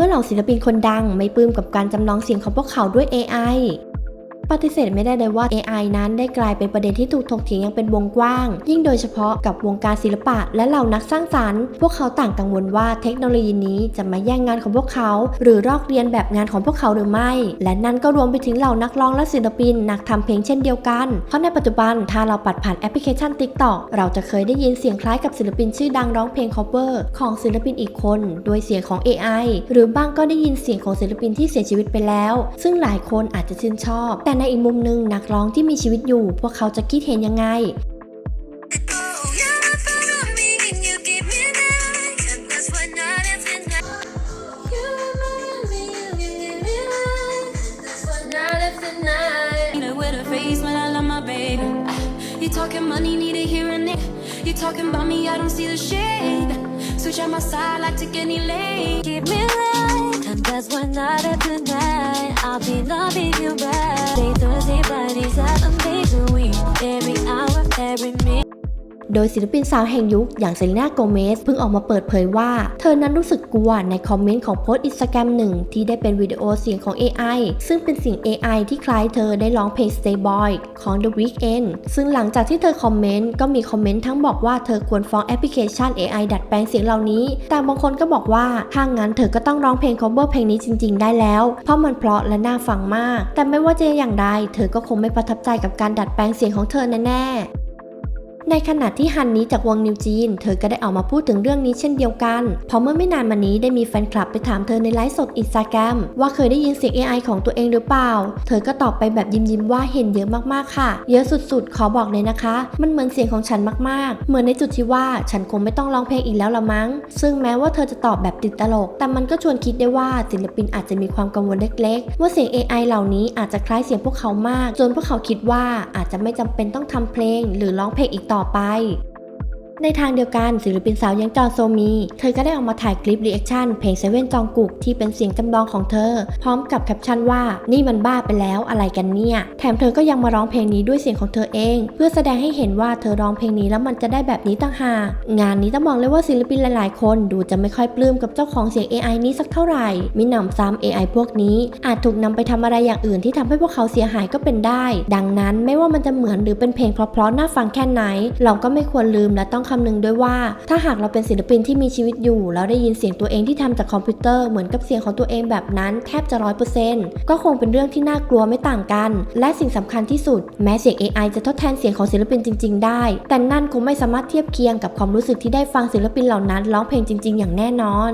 มื่อเหล่าศิลปินคนดังไม่ปลื้มกับการจำลองเสียงของพวกเขาด้วย AI ปฏิเสธไม่ได้เลยว่า AI นั้นได้กลายเป็นประเด็นที่ถูกถกเถียงอย่างเป็นวงกว้าง ยิ่งโดยเฉพาะกับวงการศิลปะและเหล่านักสร้างสรรค์ พวกเขาต่างกังวลว่าเทคโนโลยีนี้จะมาแย่งงานของพวกเขา หรือลอกเรียนแบบงานของพวกเขาหรือไม่ และนั่นก็รวมไปถึงเหล่านักร้องและศิลปิน นักทำเพลงเช่นเดียวกัน เพราะในปัจจุบันถ้าเราปัดผ่านแอปพลิเคชัน TikTok เราจะเคยได้ยินเสียงคล้ายกับศิลปินชื่อดังร้องเพลง cover ของศิลปินอีกคนด้วยเสียงของ AI หรือบางก็ได้ยินเสียงของศิลปินที่เสียชีวิตไปแล้ว ซึ่งหลายคนอาจจะชื่นชอบ แต่ในอีกมุมหนึงนักร้องที่มีชีวิตอยู่ พวกเขาจะคิดเห็นยังไง You're my phone on me and you give me life And that's why night after night You remind me, you give me life That's why night after night Need it with a face when I love my baby. Ah, You talking money, need a hearing it. You talking about me, I don't see the shade. Switch on my side, I take any lane. Give me life And that's why night after night I'll be loving you right Day Thursday, Friday, Saturday, the week. Every hour, every minute โดยศิลปินสาวแห่งยุคอย่างเซเลน่าโกเมสเพิ่งออกมาเปิดเผยว่า เธอนั้นรู้สึกกลัวในคอมเมนต์ของโพสต์อินสตาแกรมหนึ่งที่ได้เป็นวิดีโอเสียงของ AI ซึ่งเป็นเสียง AI ที่คล้ายเธอได้ร้องเพลง Stay Boy ของ The Weeknd ซึ่งหลังจากที่เธอคอมเมนต์ก็มีคอมเมนต์ทั้งบอกว่าเธอควรฟ้องแอปพลิเคชัน AI ดัดแปลงเสียงเหล่านี้ แต่บางคนก็บอกว่าถ้างั้นเธอก็ต้องร้องเพลง cover เพลงนี้จริง ๆ ได้แล้ว เพราะมันเพราะและน่าฟังมาก แต่ไม่ว่าจะอย่างไร เธอก็คงไม่ประทับใจกับการดัดแปลงเสียงของเธอแน่ๆ ในขณะที่ฮันนี้จากวงนิวจีน เธอก็ได้ออกมาพูดถึงเรื่องนี้เช่นเดียวกัน เพราะเมื่อไม่นานมานี้ได้มีแฟนคลับไปถามเธอในไลฟ์สดอินสตาแกรมว่าเคยได้ยินเสียง AI ของตัวเองหรือเปล่า เธอก็ตอบไปแบบยิ้มยิ้มๆว่าเห็นเยอะมากๆค่ะ เยอะสุดๆ ขอบอกเลยนะคะ มันเหมือนเสียงของฉันมากๆ เหมือนในจุดที่ว่าฉันคงไม่ต้องร้องเพลงอีกแล้วละมั้ง ซึ่งแม้ว่าเธอจะตอบแบบติดตลก แต่มันก็ชวนคิดได้ว่าศิลปินอาจจะมีความกังวลเล็กๆ ว่าเสียง AI เหล่านี้อาจจะคล้ายเสียงพวกเขามาก จนพวกเขาคิดว่าอาจจะไม่จำเป็นต้องทำเพลง หรือร้องเพลงอีกต่อต่อไป ในทางเดียวกันศิลปินสาวยังจอนโซมี เธอก็ได้ออกมาถ่ายคลิปรีแอคชั่นเพลงเซเว่นจองกุกที่เป็นเสียงจำลองของเธอ พร้อมกับแคปชั่นว่านี่มันบ้าไปแล้วอะไรกันเนี่ย แถมเธอก็ยังมาร้องเพลงนี้ด้วยเสียงของเธอเอง เพื่อแสดงให้เห็นว่าเธอร้องเพลงนี้แล้วมันจะได้แบบนี้ต่างหากงานนี้ต้องบอกเลยว่าศิลปินหลายๆ คนดูจะไม่ค่อยปลื้มกับเจ้าของเสียง AI นี้สักเท่าไหร่มิหนำซ้ำ AI พวกนี้ อาจถูกนำไปทำอะไรอย่างอื่นที่ทำให้พวกเขาเสียหายก็เป็นได้ ดังนั้นไม่ว่ามันจะเหมือนหรือเป็นเพลงเพราะๆน่าฟังแค่ไหน เราก็ไม่ควรลืมและต้องคำนึงด้วยว่า ถ้าหากเราเป็นศิลปินที่มีชีวิตอยู่แล้วได้ยินเสียงตัวเองที่ทำจากคอมพิวเตอร์เหมือนกับเสียงของตัวเองแบบนั้นแทบจะร้อยเปอร์เซ็นต์ก็คงเป็นเรื่องที่น่ากลัวไม่ต่างกัน และสิ่งสำคัญที่สุด แม้เสียง AI จะทดแทนเสียงของศิลปินจริง ๆ ได้ แต่นั่นคงไม่สามารถเทียบเคียงกับความรู้สึกที่ได้ฟังศิลปินเหล่านั้นร้องเพลงจริง ๆ อย่างแน่นอน